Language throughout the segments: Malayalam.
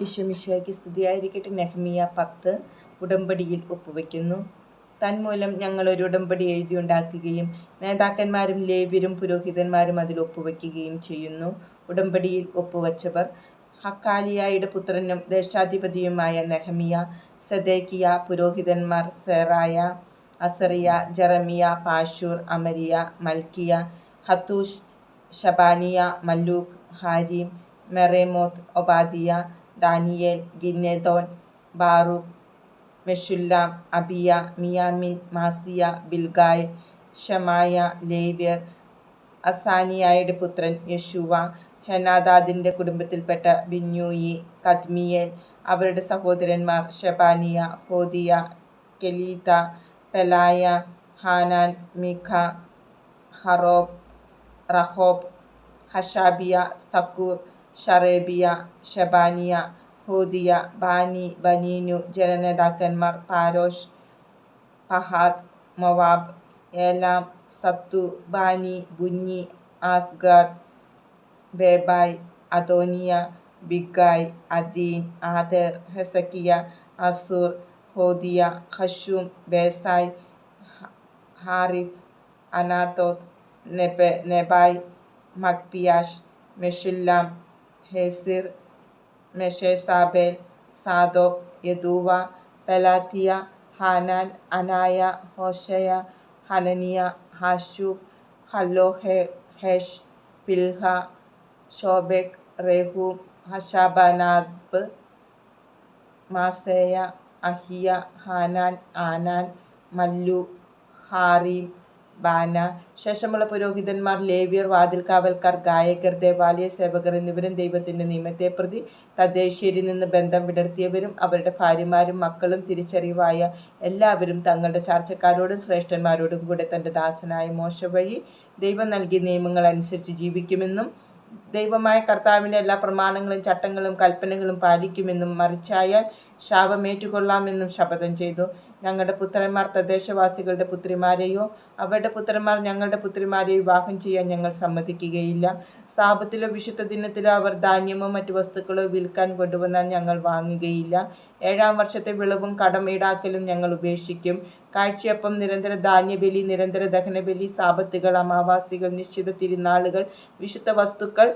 ഈശോമിശിഹായ്ക്ക് സ്തുതിയായിരിക്കട്ടെ. നെഹ്മിയ പത്ത് ഉടമ്പടിയിൽ ഒപ്പുവെക്കുന്നു. തന്മൂലം ഞങ്ങൾ ഒരു ഉടമ്പടി എഴുതിയുണ്ടാക്കുകയും നേതാക്കന്മാരും ലേവ്യരും പുരോഹിതന്മാരും അതിൽ ഒപ്പുവെക്കുകയും ചെയ്യുന്നു. ഉടമ്പടിയിൽ ഒപ്പുവച്ചവർ ഹക്കാലിയായുടെ പുത്രനും ദേശാധിപതിയുമായ നെഹമിയ സദേക്കിയ പുരോഹിതന്മാർ Seraiah Azariah Jeremiah Pashhur Amariah Malchijah Hattush Shebaniah Malluch Harim Meremoth Obadiah Daniel Ginnethon Baruch Meshullam Abijah മിയാമിൻ Maaziah Bilgai Shemaiah ലേവ്യർ അസാനിയായുടെ പുത്രൻ യശുവ ഹെനാദാദിന്റെ കുടുംബത്തിൽപ്പെട്ട ബിന്യൂയി കദ്മിയേൽ അവരുടെ സഹോദരന്മാർ Shebaniah Hodiah Kelita Pelaiah Hanan Mica Rehob Rehob Hashabiah Zaccur Sherebiah Shebaniah Hodijah Bani Beninu ജനനേതാക്കന്മാർ Parosh Pahath Moab Elam Zatthu Bani Bunni Azgad Bebai Adonijah Bigvai Adin Ater Hizkijah Azzur Hodijah Hashum Bezai Hariph Anathoth Nebai Nebai Magpiash Meshullam Hezir, Meshezabel, Sadok, Yeduva, Pelatiah, Hanan, Anaya, Hoshea, Hananiah, Hashub, Halohesh, Pilha, Shobek, Rehum, Hashabanab, Maseya, Ahia, Hanan, Anan, Mallu, Harim, Baanah ശേഷമുള്ള പുരോഹിതന്മാർ ലേവ്യർ വാതിൽക്കാവൽക്കാർ ഗായകർ ദേവാലയ സേവകർ എന്നിവരും ദൈവത്തിന്റെ നിയമത്തെ പ്രതി തദ്ദേശീയരിൽ നിന്ന് ബന്ധം വിടർത്തിയവരും അവരുടെ ഭാര്യമാരും മക്കളും തിരിച്ചറിവായ എല്ലാവരും തങ്ങളുടെ ചാർച്ചക്കാരോടും ശ്രേഷ്ഠന്മാരോടും കൂടെ തന്റെ ദാസനായ മോശ വഴി ദൈവം നൽകിയ നിയമങ്ങൾ അനുസരിച്ച് ജീവിക്കുമെന്നും ദൈവമായ കർത്താവിന്റെ എല്ലാ പ്രമാണങ്ങളും ചട്ടങ്ങളും കൽപ്പനകളും പാലിക്കുമെന്നും മറിച്ചായാൽ ശാപമേറ്റുകൊള്ളാമെന്നും ശപഥം ചെയ്തു. ഞങ്ങളുടെ പുത്രന്മാർ തദ്ദേശവാസികളുടെ പുത്രിമാരെയോ അവരുടെ പുത്രന്മാർ ഞങ്ങളുടെ പുത്രിമാരെയോ വിവാഹം ചെയ്യാൻ ഞങ്ങൾ സമ്മതിക്കുകയില്ല. സാപത്തിലോ വിശുദ്ധ ദിനത്തിലോ അവർ ധാന്യമോ മറ്റു വസ്തുക്കളോ വിൽക്കാൻ കൊണ്ടുവന്നാൽ ഞങ്ങൾ വാങ്ങുകയില്ല. ഏഴാം വർഷത്തെ വിളവും കടം ഈടാക്കലും ഞങ്ങൾ ഉപേക്ഷിക്കും. കാഴ്ചയപ്പം നിരന്തര ധാന്യബലി നിരന്തര ദഹനബലി സാപത്തുകൾ അമാവാസികൾ നിശ്ചിത തിരുനാളുകൾ വിശുദ്ധ വസ്തുക്കൾ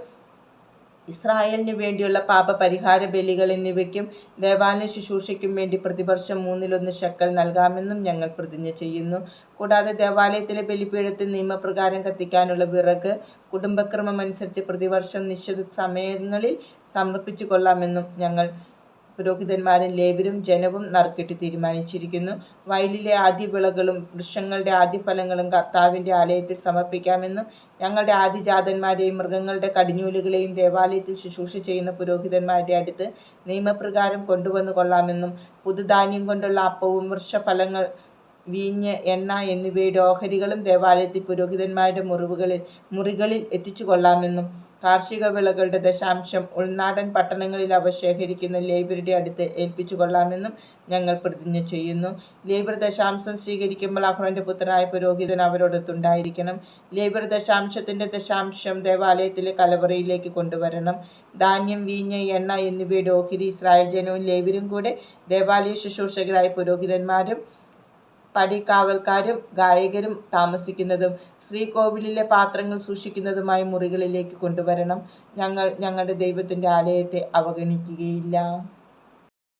ഇസ്രായേലിന് വേണ്ടിയുള്ള പാപപരിഹാര ബലികൾ എന്നിവയ്ക്കും ദേവാലയ ശുശ്രൂഷയ്ക്കും വേണ്ടി പ്രതിവർഷം മൂന്നിലൊന്ന് ശക്കൽ നൽകാമെന്നും ഞങ്ങൾ പ്രതിജ്ഞ ചെയ്യുന്നു. കൂടാതെ ദേവാലയത്തിലെ ബലിപീഠത്തിൽ നിയമപ്രകാരം കത്തിക്കാനുള്ള വിറക് കുടുംബക്രമം അനുസരിച്ച് പ്രതിവർഷം നിശ്ചിത സമയങ്ങളിൽ സമർപ്പിച്ചു കൊള്ളാമെന്നും ഞങ്ങൾ പുരോഹിതന്മാരും ലേവരും ജനവും നറുക്കിട്ട് തീരുമാനിച്ചിരിക്കുന്നു. വയലിലെ ആദ്യ വിളകളും വൃക്ഷങ്ങളുടെ ആദ്യ ഫലങ്ങളും കർത്താവിന്റെ ആലയത്തിൽ സമർപ്പിക്കാമെന്നും ഞങ്ങളുടെ ആദിജാതന്മാരെയും മൃഗങ്ങളുടെ കടിഞ്ഞൂലുകളെയും ദേവാലയത്തിൽ ശുശ്രൂഷ ചെയ്യുന്ന പുരോഹിതന്മാരുടെ അടുത്ത് നിയമപ്രകാരം കൊണ്ടുവന്നു കൊള്ളാമെന്നും പുതുധാന്യം കൊണ്ടുള്ള അപ്പവും വൃക്ഷഫലങ്ങൾ വീഞ്ഞ് എണ്ണ എന്നിവയുടെ ഓഹരികളും ദേവാലയത്തിൽ പുരോഹിതന്മാരുടെ മുറിവുകളിൽ മുറികളിൽ എത്തിച്ചു കൊള്ളാമെന്നും കാർഷിക വിളകളുടെ ദശാംശം ഉൾനാടൻ പട്ടണങ്ങളിൽ അവ ശേഖരിക്കുന്ന ലേബറുടെ അടുത്ത് ഏൽപ്പിച്ചു കൊള്ളാമെന്നും ഞങ്ങൾ പ്രതിജ്ഞ ചെയ്യുന്നു. ലേബർ ദശാംശം സ്വീകരിക്കുമ്പോൾ അഹ്റോന്റെ പുത്രനായ പുരോഹിതൻ അവരോടൊത്തുണ്ടായിരിക്കണം ലേബർ ദശാംശത്തിന്റെ ദശാംശം ദേവാലയത്തിലെ കലവറയിലേക്ക് കൊണ്ടുവരണം. ധാന്യം വീഞ്ഞ് എണ്ണ എന്നിവയുടെ ഓഹരി ഇസ്രായേൽ ജനവും ലേബരും കൂടെ ദേവാലയ ശുശ്രൂഷകരായ പുരോഹിതന്മാരും പടികാവൽക്കാരും ഗായകരും താമസിക്കുന്നതും ശ്രീകോവിലിലെ പാത്രങ്ങൾ സൂക്ഷിക്കുന്നതുമായ മുറികളിലേക്ക് കൊണ്ടുവരണം. ഞങ്ങൾ ഞങ്ങളുടെ ദൈവത്തിന്റെ ആലയത്തെ അവഗണിക്കുകയില്ല.